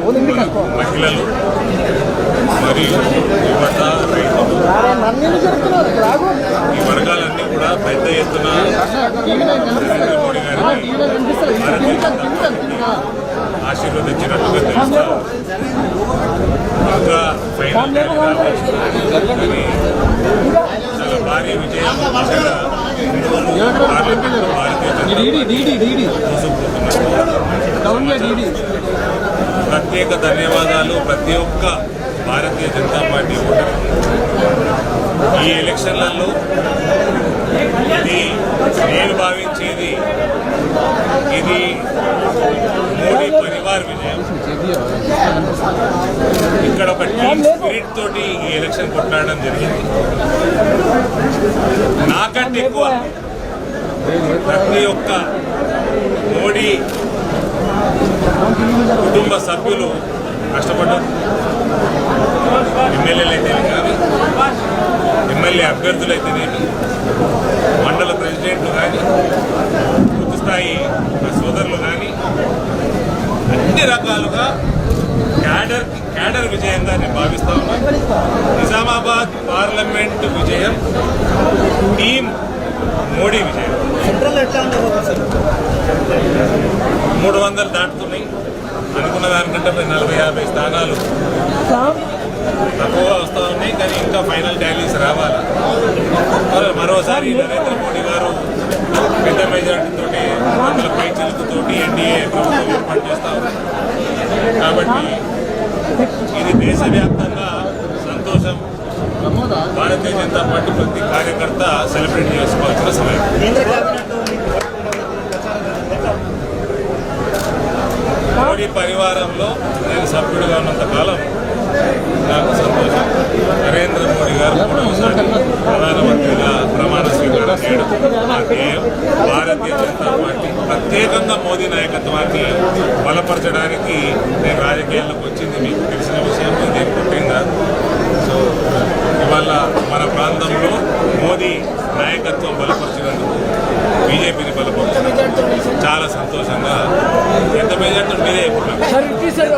మహిళలు మరియు యువత రైతులు ఈ వర్గాలన్నీ కూడా పెద్ద ఎత్తున నరేంద్ర మోడీ గారిని భారతీయ జనతా పార్టీని ఆశీర్వదించినట్టుగా తెలుస్తా. ఇంకా ఫైనల్. కానీ చాలా భారీ విజయం. భారతీయ జనతా పార్టీ ప్రత్యేక ధన్యవాదాలు ప్రతి ఒక్క భారతీయ జనతా పార్టీ ఓటర్కి ఈ ఎలక్షన్లలో ఇది నేను భావించేది ఇది మోడీ పరివార్ విజయం. ఇక్కడ ఒక టీమ్ స్పిరిట్ తోటి ఈ ఎలక్షన్ కొట్లాడడం జరిగింది. నాకంటే ఎక్కువ ప్రతి ఒక్క మోడీ కుటుంబ సభ్యులు కష్టపడ్డారు. ఎమ్మెల్యేలు అయితేనే కానీ ఎమ్మెల్యే అభ్యర్థులు అయితేనేమి మండల ప్రెసిడెంట్లు కానీ బూత్ స్థాయి సోదరులు కానీ అన్ని రకాలుగా క్యాడర్ క్యాడర్ విజయంగా నేను భావిస్తా ఉన్నాను నిజామాబాద్ పార్లమెంట్ విజయం టీం మోడీ విజయం. మూడు వందలు దాటుతున్నాయి. అనుకున్న దానికంటే మరి నలభై యాభై స్థానాలు తక్కువ వస్తూ ఉన్నాయి కానీ ఇంకా ఫైనల్ టాలీస్ రావాలా. మరి మరోసారి నరేంద్ర మోడీ గారు పెద్ద మెజార్టీతో వందల పై చిలుకుతోటి ఎన్డీఏ ప్రభుత్వం ఏర్పాటు చేస్తా కాబట్టి ఇది దేశవ్యాప్తంగా సంతోషం. భారతీయ జనతా పార్టీ ప్రతి కార్యకర్త సెలబ్రేట్ చేసుకోవాల్సిన సమయం. పరివారంలో నేను సభ్యుడిగా ఉన్నంత కాలం నాకు సంతోషం. నరేంద్ర మోడీ గారు మూడవసారి ప్రధానమంత్రిగా ప్రమాణ స్వీకారం చేయడం నా ధ్యేయం. భారతీయ జనతా పార్టీ ప్రత్యేకంగా మోదీ నాయకత్వాన్ని బలపరచడానికి నేను రాజకీయాల్లోకి వచ్చింది. మీకు తెలిసిన విషయం ఇదే పుట్టిందా? సో ఇవాళ మన ప్రాంతంలో మోదీ నాయకత్వం బలపరిచినందుకు బీజేపీని బలపరచడం చాలా సంతోషంగా మెజార్టీ మీరే చెప్పారు